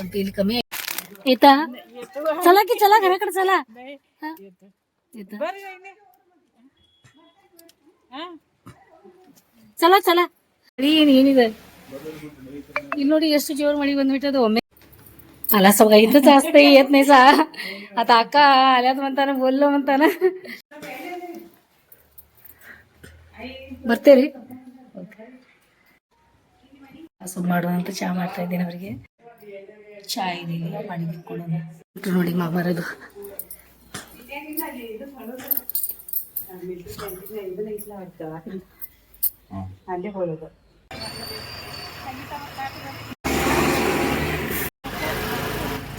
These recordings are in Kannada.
ಸ್ವಲ್ಪ ಇಲ್ಲಿ ಕಮ್ಮಿ ಆಯ್ತಾ चला की चला घराकडे चला हा? येतं. ಚಲ ಚಲ ಏನ್ ಏನಿದೆ ಇಲ್ಲಿ ನೋಡಿ ಎಷ್ಟು ಜೋರ್ ಮಳಿ ಬಂದ್ಬಿಟ್ಟದ ಒಮ್ಮೆ ಅಲ್ಲ ಸ್ವಲ್ಪ ಇದ್ದು ಜಾಸ್ತಿ येत नाही सा आता अक्का आल्यात म्हणताना बोललो म्हणताना ಬರ್ತೀರಿ ಹಸು ಮಾಡುವ ಅಂತ ಚಹಾ ಮಾಡ್ತಾ ಇದ್ದೀನಿ ಅವರಿಗೆ ಕೊಡೋಣ ಇಟ್ಟು ನೋಡಿ ಮಾ ಬರೋದು.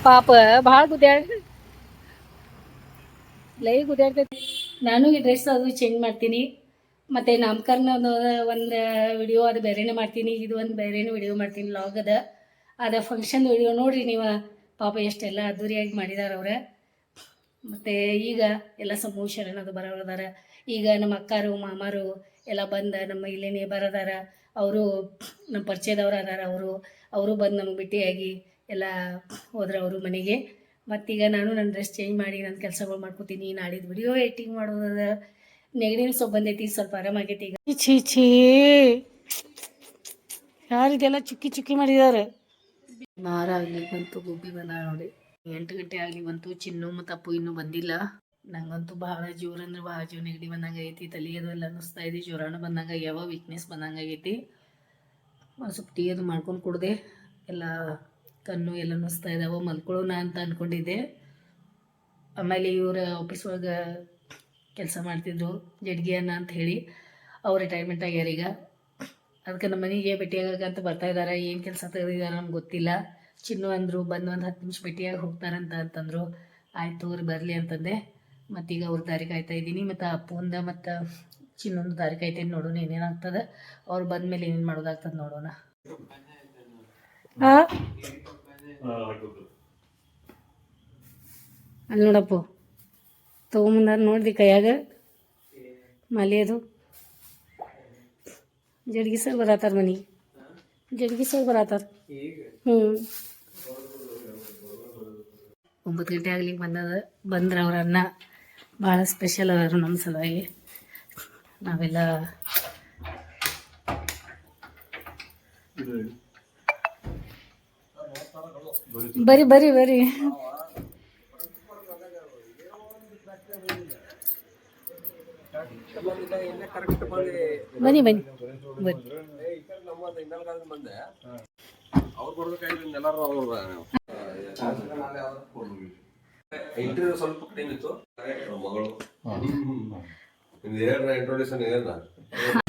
ಪಾಪ ಭಾಳ ಗುದ್ಯಾಡ ಲೈ ಗುದ್ಯಾಡ್ತೈತಿ ನಾನು ಈ ಡ್ರೆಸ್ ಅದು ಚೇಂಜ್ ಮಾಡ್ತೀನಿ. ಮತ್ತು ನಾಮಕರಣ ಒಂದು ವಿಡಿಯೋ ಅದು ಬೇರೆನೇ ಮಾಡ್ತೀನಿ. ಇದು ಒಂದು ಬೇರೆನೇ ವಿಡಿಯೋ ಮಾಡ್ತೀನಿ ಲಾಗ್ ಅದ. ಅದ ಫಂಕ್ಷನ್ ವಿಡಿಯೋ ನೋಡಿರಿ ನೀವು. ಪಾಪ ಎಷ್ಟೆಲ್ಲ ಅದ್ದೂರಿಯಾಗಿ ಮಾಡಿದಾರೆ ಅವ್ರೆ. ಮತ್ತು ಈಗ ಎಲ್ಲ ಸಮೂಹ ಅನ್ನೋದು ಬರೋದಾರ ಈಗ ನಮ್ಮ ಅಕ್ಕಾರು, ಮಾಮಾರು ಎಲ್ಲ ಬಂದ ನಮ್ಮ ಇಲ್ಲೇ ಬರೋದಾರ ಅವರು ನಮ್ಮ ಪರಿಚಯದವ್ರು ಅದಾರ ಅವರು. ಅವರು ಬಂದು ನಮಗೆ ಭೇಟಿಯಾಗಿ ಎಲ್ಲ ಹೋದ್ರೆ ಅವರು ಮನೆಗೆ. ಮತ್ತೀಗ ನಾನು ನನ್ನ ಡ್ರೆಸ್ ಚೇಂಜ್ ಮಾಡಿ ನನ್ನ ಕೆಲಸಗಳು ಮಾಡ್ಕೋತೀನಿ. ನಾಡಿದ್ದು ವಿಡಿಯೋ ಎಡಿಟಿಂಗ್ ಮಾಡೋದ ನೆಗಡಿನ ಸ್ವಲ್ಪ ಬಂದೈತಿ, ಸ್ವಲ್ಪ ಆರಾಮಾಗೈತಿ ಈಗ. ಛೀ ಛೀ. ಯಾರು ಇದೆಲ್ಲ ಚುಕ್ಕಿ ಚುಕ್ಕಿ ಮಾಡಿದ್ದಾರೆ ಮಾರ ಇಲ್ಲಿ ಬಂತು, ಗುಬ್ಬಿ ಬಂದ ನೋಡಿ. ಎಂಟು ಗಂಟೆ ಆಗಲಿ ಬಂತು, ಚಿನ್ನು ಮತ್ತು ಅಪ್ಪು ಇನ್ನೂ ಬಂದಿಲ್ಲ. ನಂಗಂತೂ ಭಾಳ ಜೋರ ಅಂದ್ರೆ ಭಾಳ ಜೀವ ನೆಗಡಿ ಬಂದಂಗೆ ಐತಿ ತಲೆ ಅದು ಎಲ್ಲ ಅನ್ನಿಸ್ತಾ ಇದೆ ಜ್ವರನೂ ಬಂದಂಗೆ ಯಾವ ವೀಕ್ನೆಸ್ ಬಂದಂಗೆ ಒಂದ್ ಸ್ವಲ್ಪ ಟೀ ಅದು ಮಾಡ್ಕೊಂಡು ಕುಡ್ದೆ, ಎಲ್ಲ ಕಣ್ಣು ಎಲ್ಲ ಅನ್ನಿಸ್ತಾ ಇದಾವೆ ಮಲ್ಕೊಳ್ಳೋಣ ಅಂತ ಅಂದ್ಕೊಂಡಿದ್ದೆ ಆಮೇಲೆ ಇವರ ಆಫೀಸ್ ಒಳಗೆ ಕೆಲಸ ಮಾಡ್ತಿದ್ರು, ಜಡ್ಗಿ ಅನ್ನ ಅಂತ ಹೇಳಿ. ಅವ್ರು ರಿಟೈರ್ಮೆಂಟ್ ಆಗ್ಯಾರ ಈಗ. ಅದಕ್ಕೆ ನಮ್ಮ ಮನೆಗೆ ಭೇಟಿಯಾಗಕ್ಕೆ ಅಂತ ಬರ್ತಾ ಇದ್ದಾರೆ. ಏನು ಕೆಲಸ ತೆಗೆದಿದ್ದಾರೆ ನಮ್ಗೆ ಗೊತ್ತಿಲ್ಲ. ಚಿನ್ನು ಅಂದರು ಬಂದು ಒಂದು ಹತ್ತು ನಿಮಿಷ ಭೇಟಿಯಾಗಿ ಹೋಗ್ತಾರಂತ ಅಂತಂದರು. ಆಯ್ತು ಅವ್ರು ಬರಲಿ ಅಂತಂದೆ. ಮತ್ತೀಗ ಅವ್ರ ದಾರಿ ಕಾಯ್ತಾ ಇದ್ದೀನಿ. ಮತ್ತು ಅಪ್ಪಂದ ಮತ್ತು ಚಿನ್ನೊಂದು ದಾರಿ ಕಾಯ್ತೀನಿ ನೋಡೋಣ ಏನೇನಾಗ್ತದೆ ಅವ್ರು ಬಂದಮೇಲೆ ಏನೇನು ಮಾಡೋದಾಗ್ತದೆ ನೋಡೋಣ. ಹಾಂ ಅಲ್ಲಿ ನೋಡಪ್ಪ. ತೊಗೊಂಬಂದಾರ ನೋಡ್ದಿ ಕೈಯಾಗ. ಮಲಿಯೋದು. ಅದು ಜಡ್ಗಿ ಸರ್ ಬರತ್ತಾರ ಮನೆ ಜಡ್ಗಿ ಸರ್ ಬರತ್ತಾರ? ಹ್ಞೂ ಒಂಬತ್ತು ಗಂಟೆ ಆಗ್ಲಿಕ್ಕೆ ಬಂದದ ಬಂದ್ರೆ ಅವ್ರ ಅನ್ನ ಭಾಳ ಸ್ಪೆಷಲ್ ಅವರು ನಮ್ಮ ಸಲುವಾಗಿ. ನಾವೆಲ್ಲ ಬರಿ ಬರಿ ಬರಿ. ಬನ್ನಿ ಬನ್ನಿ ಇಂಟರ್ವ್ಯೂ ಸ್ವಲ್ಪ ಕಡಿಮೆ ಇತ್ತು ಮಗಳು ಇಂಟ್ರೊಡ್ಯೂಷನ್ ಹೇಳ್ರ